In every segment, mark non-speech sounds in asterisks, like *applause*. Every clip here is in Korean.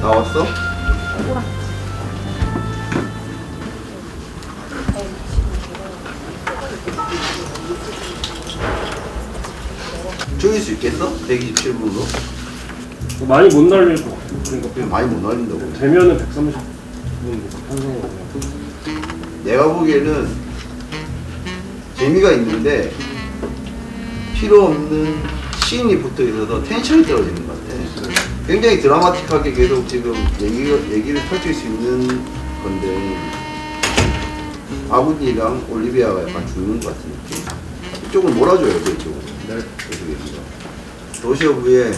나왔어? 죽일 수 있겠어? 127분으로? 많이 못 날릴 것 같아요. 그러니까 많이 못 날린다고. 되면은 130분 탄성을 그냥. 내가 보기에는 재미가 있는데 필요 없는 시인이 붙어 있어서 텐션이 떨어지는 것 같아. 굉장히 드라마틱하게 계속 지금 얘기, 얘기를 펼칠 수 있는 건데 아버지랑 올리비아가 약간 죽는 것 같은 느낌. 이쪽은 몰아줘야 돼, 이쪽은. 네. 계속해서. 도시오브의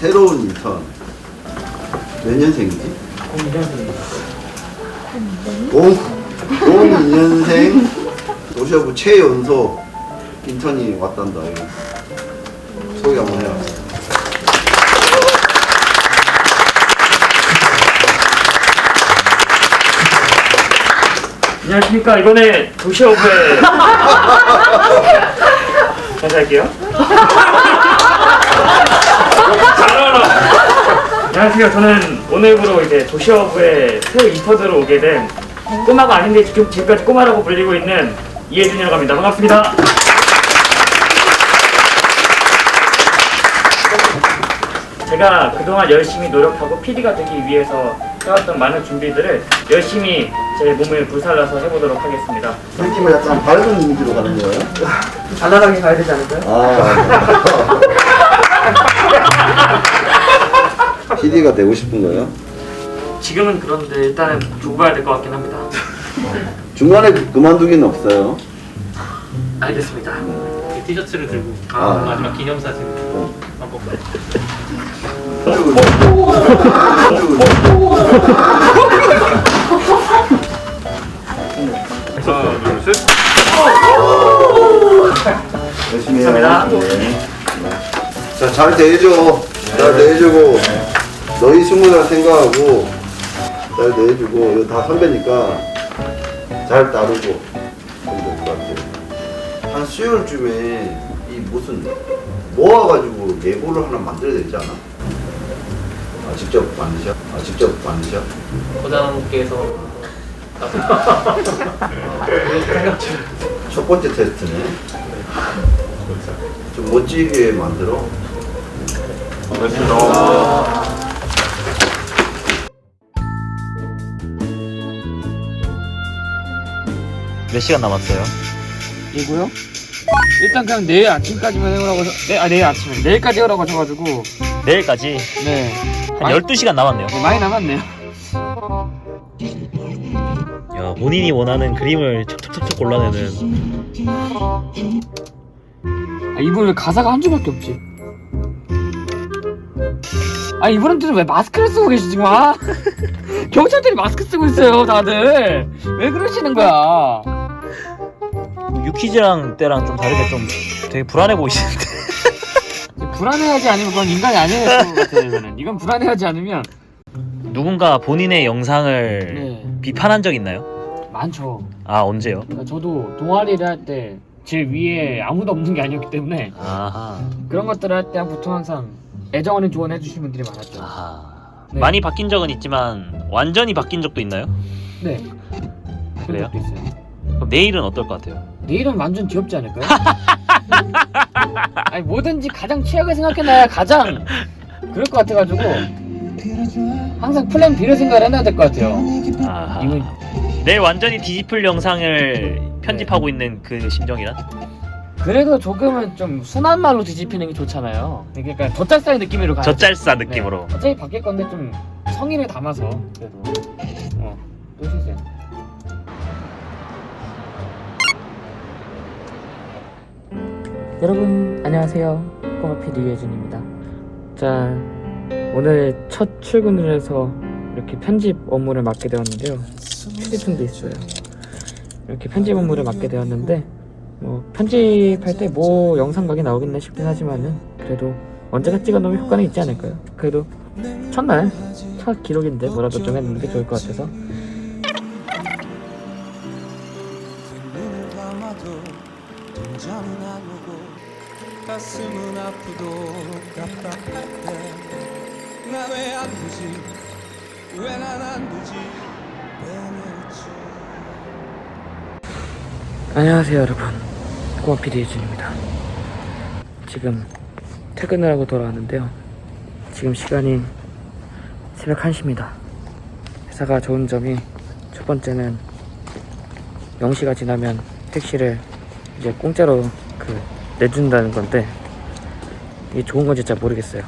새로운 인턴. 몇 년생이지? 0, 02년생 도시오브 최연소 인턴이 왔단다. 이거. 소개 한번 해라. 안녕하십니까. 이번에 도시오브에 *laughs* 다시 할게요. 잘 알아 안녕하세요. 저는 오늘부로 이제 도시오브의 새 인턴으로 오게 된 꼬마가 아닌데 지금 지금까지 꼬마라고 불리고 있는 이혜준이라고 합니다. 반갑습니다. 제가 그동안 열심히 노력하고 PD가 되기 위해서 해왔던 많은 준비들을 열심히 제 몸을 불살라서 해보도록 하겠습니다. 우리 팀은 약간 밝은 이미지로 가는 거예요? 단단하게 가야 되지 않을까요? 아. PD가 되고 싶은 거예요? 지금은 그런데 일단은 좁아야 될 것 같긴 합니다. 중간에 그만두기는 없어요. 알겠습니다. 티셔츠를 들고 아. 마지막 기념사진 한번 하나, 열심히 해요. 감사합니다. 네. 자, 잘 대해줘. 잘 대해주고, 너희 친구들 생각하고, 잘 대해주고, 이거 다 선배니까 잘 따르고, 그럼 될것 같아요. 한 수요일쯤에 이 무슨 모아가지고 예고를 하나 만들어야 되지 않아? 아, 직접 만드셔? 아, 직접 만드셔? 고장께서 *laughs* 첫 번째 테스트네. 좀 멋지게 만들어. 몇 시간 남았어요? 이고요. 일단 그냥 내일 아침까지만 해오라고 하셔, 네, 아 내일 아침에 내일까지 해오라고 하셔가지고 내일까지 네, 한 많이- 12시간 남았네요. 네, 많이 남았네요. 야, 본인이 원하는 그림을 척척척척 골라내는 아, 이분 왜 가사가 한 줄밖에 없지? 아 이분한테는 왜 마스크를 쓰고 계시지 마? *laughs* 경찰들이 마스크 쓰고 있어요 다들 왜 그러시는 거야? 유퀴즈랑 때랑 좀 다르게 좀 되게 불안해 보이시는데. *laughs* 불안해하지 않으면 그건 인간이 아니에요 것 같아요 이거는 이건 불안해하지 않으면 누군가 본인의 영상을 네 비판한 적 있나요? 많죠 아, 언제요? 그러니까 저도 동아리를 할 때 제 위에 아무도 없는 게 아니었기 때문에 아하. 그런 것들을 할 때 보통 항상 애정 어린 조언 해 주시는 분들이 많았죠. 아하. 네. 많이 바뀐 적은 있지만 완전히 바뀐 적도 있나요? 네. 그래요? 그런 것도 있어요. 그럼 내일은 어떨 것 같아요? 내일은 완전 귀엽지 않을까요? *laughs* 아니 뭐든지 가장 최악을 생각해놔야 가장 그럴 것 같아가지고 항상 플랜 B를 생각을 해놔야 될 것 같아요. 아하. 이분 내일 완전히 뒤집힐 영상을 편집하고 있는 그 심정이란? 그래도 조금은 좀 순한 말로 뒤집히는 게 좋잖아요. 그러니까 덧잘싸의 느낌으로 가요. 젖잘싸 느낌으로. 네. 어차피 바뀔 건데 좀 성의를 담아서 그래도 어, 또 쉬세요. 여러분 안녕하세요 꼬마피 리유해준입니다 자 오늘 첫 출근을 해서 이렇게 편집 업무를 맡게 되었는데요 휴대폰도 있어요 이렇게 편집 업무를 맡게 되었는데 뭐 편집할 때 뭐 영상각이 나오겠나 싶긴 하지만은 그래도 언제가 찍어놓으면 효과는 있지 않을까요? 그래도 첫날 첫 기록인데 뭐라도 좀 해놓는 게 좋을 것 같아서. 안 가슴은 아프도 답답할 때나왜안 되지? 왜 난 안 되지? 왜 그렇지 안녕하세요 여러분. 꼬마 PD 예준입니다. 지금 퇴근을 하고 돌아왔는데요. 지금 시간이 새벽 1시입니다. 회사가 좋은 점이 첫 번째는 0시가 지나면 택시를 이제 공짜로 그 내준다는 건데 이게 좋은 건지 잘 모르겠어요.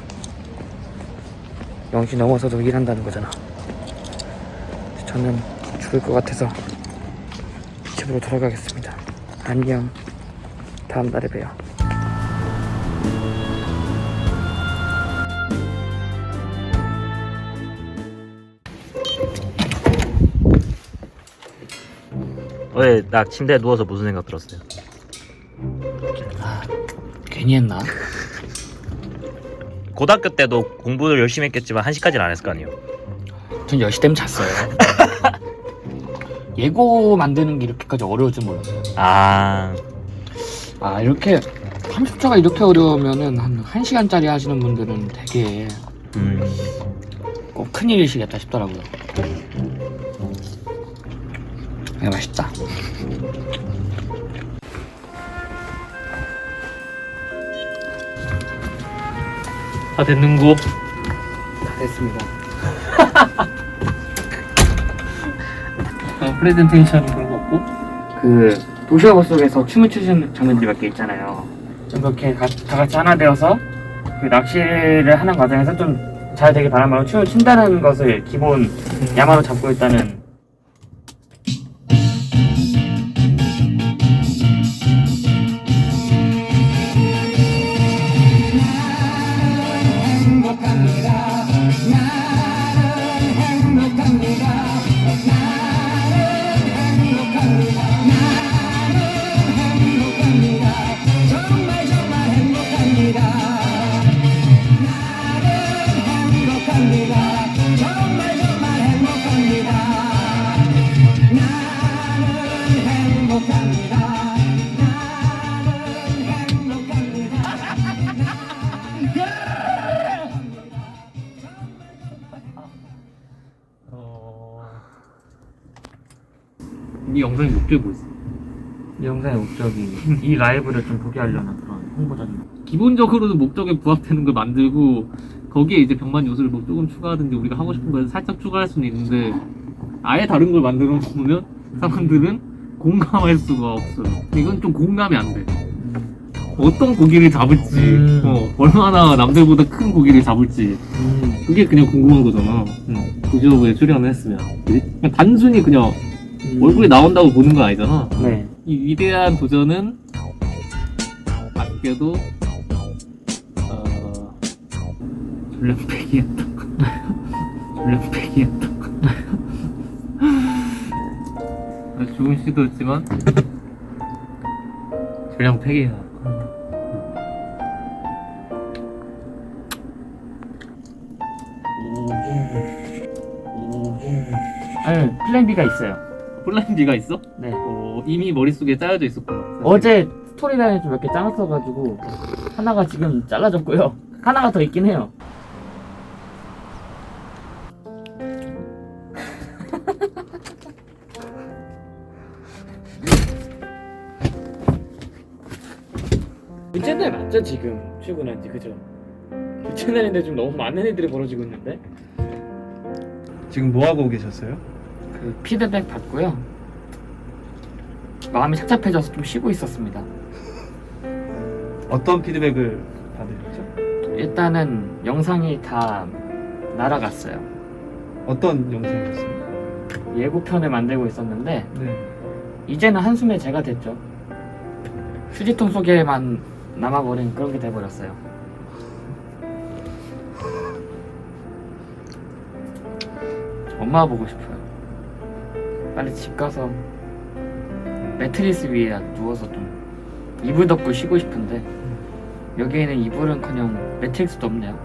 0시 넘어서도 일한다는 거잖아. 저는 죽을 것 같아서 집으로 돌아가겠습니다. 안녕. 다음 달에 봬요. 왜 나 침대에 누워서 무슨 생각 들었어요? 괜히 했나? 고등학교 때도 공부를 열심히 했겠지만 1시까지는 안 했을 거 아니에요 전 10시 되면 잤어요. *laughs* 예고 만드는 게 이렇게까지 어려울 줄 몰랐어요. 아 아, 이렇게 30초가 이렇게 어려우면은 한 1시간짜리 하시는 분들은 되게 음. 꼭 큰일이시겠다 싶더라고요. 네, 맛있다. 다 됐는고 다 됐습니다. *laughs* 어, 프레젠테이션 그런 거 없고 그 도시어버 속에서 춤을 추시는 장면들이 몇개 있잖아요. 좀 그렇게 가- 다 같이 하나 되어서 그 낚시를 하는 과정에서 좀 잘 되길 바라며 춤을 춘다는 것을 기본 야마로 잡고 있다는 이 영상이 목적이 뭐였어? 이 영상의 목적이 이 라이브를 좀 보게 하려는 그런 홍보적인 기본적으로는 목적에 부합되는 걸 만들고 거기에 이제 병만 요소를 뭐 조금 추가하든지 우리가 하고 싶은 거에서 살짝 추가할 수는 있는데 아예 다른 걸 만들어 놓으면 사람들은 공감할 수가 없어요. 이건 좀 공감이 안 돼. 어떤 고기를 잡을지, 음. 어, 얼마나 남들보다 큰 고기를 잡을지, 음, 그게 그냥 궁금한 거잖아. 구조부에 출연을 했으면. 그지? 그냥 단순히 그냥 얼굴이 나온다고 보는 건 아니잖아. 네. 이 위대한 도전은 아쉽게도 어... 전략패기였다 아주 좋은 시도였지만 전략패기야 아니 플랜 B가 있어요. 플랜 B가 있어? 네. 어, 이미 머릿속에 짜여져 있었구나 어제 스토리라인 좀몇개 짜놨어가지고 하나가 지금 잘라졌고요. 하나가 더 있긴 해요. *laughs* 채널 맞죠 지금 출근한 지 그죠? 그 채널인데 좀 너무 많은 애들이 벌어지고 있는데 지금 뭐 하고 계셨어요? 그 피드백 받고요. 마음이 착잡해져서 좀 쉬고 있었습니다. 어떤 피드백을 받으셨죠? 일단은 영상이 다 날아갔어요. 어떤 영상이었어요? 예고편을 만들고 있었는데 네. 이제는 한숨에 제가 됐죠. 휴지통 속에만 남아버린 그런 게 돼버렸어요. 엄마 보고 싶어요. 빨리 집 가서 매트리스 위에 누워서 좀 이불 덮고 쉬고 싶은데 여기에는 이불은커녕 매트리스도 없네요.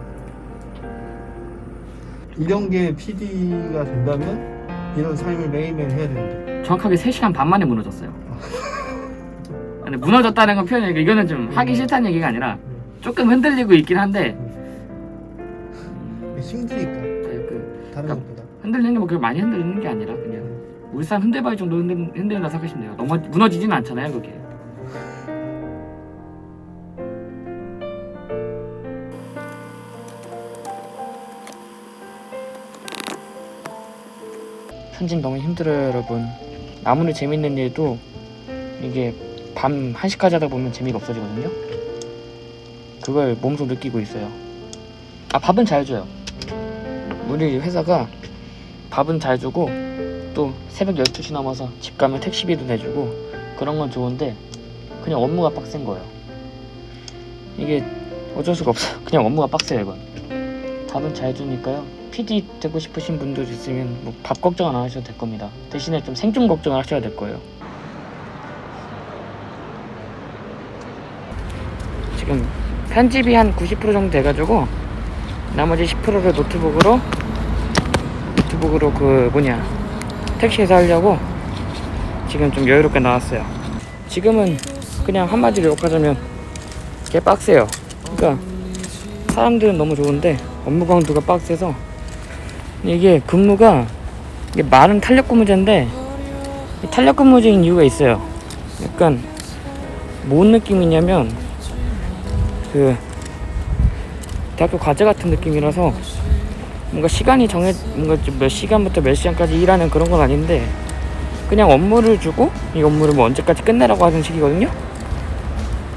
이런 게 PD가 된다면 이런 삶을 매일매일 해야 되는데 정확하게 3시간 반 만에 무너졌어요. 근데 무너졌다는 건 표현이 이거는 좀 하기 싫다는 얘기가 아니라 조금 흔들리고 있긴 한데 음, 힘드니까 네, 그 다른 아, 것보다. 흔들리는 게 뭐 그렇게 많이 흔들리는 게 아니라 그냥 울산 흔들바위 정도 흔들, 흔들린다 생각하시면 돼요. 너무 무너지진 않잖아요, 그게. 편집 너무 힘들어요, 여러분. 아무리 재밌는 일도 이게 밤 1시까지 하다 보면 재미가 없어지거든요. 그걸 몸소 느끼고 있어요. 아, 밥은 잘 줘요. 우리 회사가 밥은 잘 주고 또 새벽 12시 넘어서 집 가면 택시비도 내주고 그런 건 좋은데 그냥 업무가 빡센 거예요. 이게 어쩔 수가 없어요. *laughs* 그냥 업무가 빡세요, 이건. 밥은 잘 주니까요. PD 되고 싶으신 분들 있으면 뭐 밥 걱정 안 하셔도 될 겁니다. 대신에 좀 생존 걱정을 하셔야 될 거예요. 지금 편집이 한 90% 정도 돼가지고 나머지 10%를 노트북으로 노트북으로 그 뭐냐 택시에서 하려고 지금 좀 여유롭게 나왔어요. 지금은 그냥 한마디로 욕하자면 개 빡세요. 그러니까 사람들은 너무 좋은데 업무 강도가 빡세서 이게 근무가 이게 말은 탄력 근무제인데 이 탄력 근무제인 이유가 있어요. 약간 뭔 느낌이냐면 그 대학교 과제 같은 느낌이라서 뭔가 시간이 정해 뭔가 좀몇 시간부터 몇 시간까지 일하는 그런 건 아닌데 그냥 업무를 주고 이 업무를 뭐 언제까지 끝내라고 하는 식이거든요.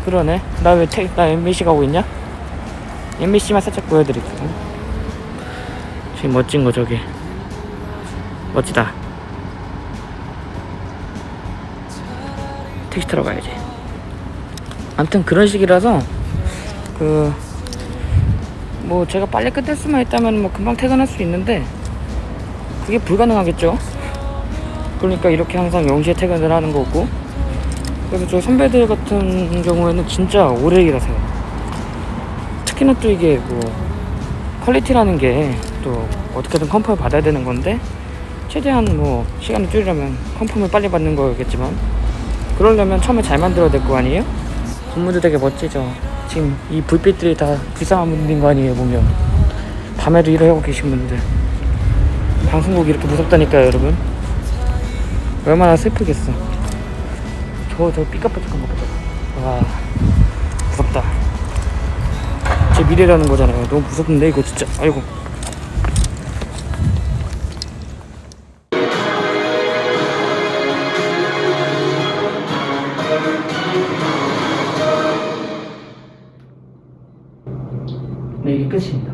그러네. 나 왜나 MBC 가고 있냐? MBC만 살짝 보여드릴게요. 지금 멋진 거 저기 멋지다. 택시 타러 가야지. 아무튼 그런 식이라서 그 뭐 제가 빨리 끝낼 수만 있다면 뭐 금방 퇴근할 수 있는데 그게 불가능하겠죠. 그러니까 이렇게 항상 0시에 퇴근을 하는 거고 그래서 저 선배들 같은 경우에는 진짜 오래 일하세요. 특히나 또 이게 뭐 퀄리티라는 게 또 어떻게든 컨펌을 받아야 되는 건데 최대한 뭐 시간을 줄이려면 컨펌을 빨리 받는 거겠지만 그러려면 처음에 잘 만들어야 될 거 아니에요? 건물도 되게 멋지죠. 지금 이 불빛들이 다 불쌍한 분들인 거 아니에요 보면. 밤에도 일을 하고 계신 분들. 방송국이 이렇게 무섭다니까요 여러분. 얼마나 슬프겠어. 저저 삐까뻔쩍한 거 보자 와 무섭다. 제 미래라는 거잖아요. 너무 무섭던데 이거 진짜. 아이고 네이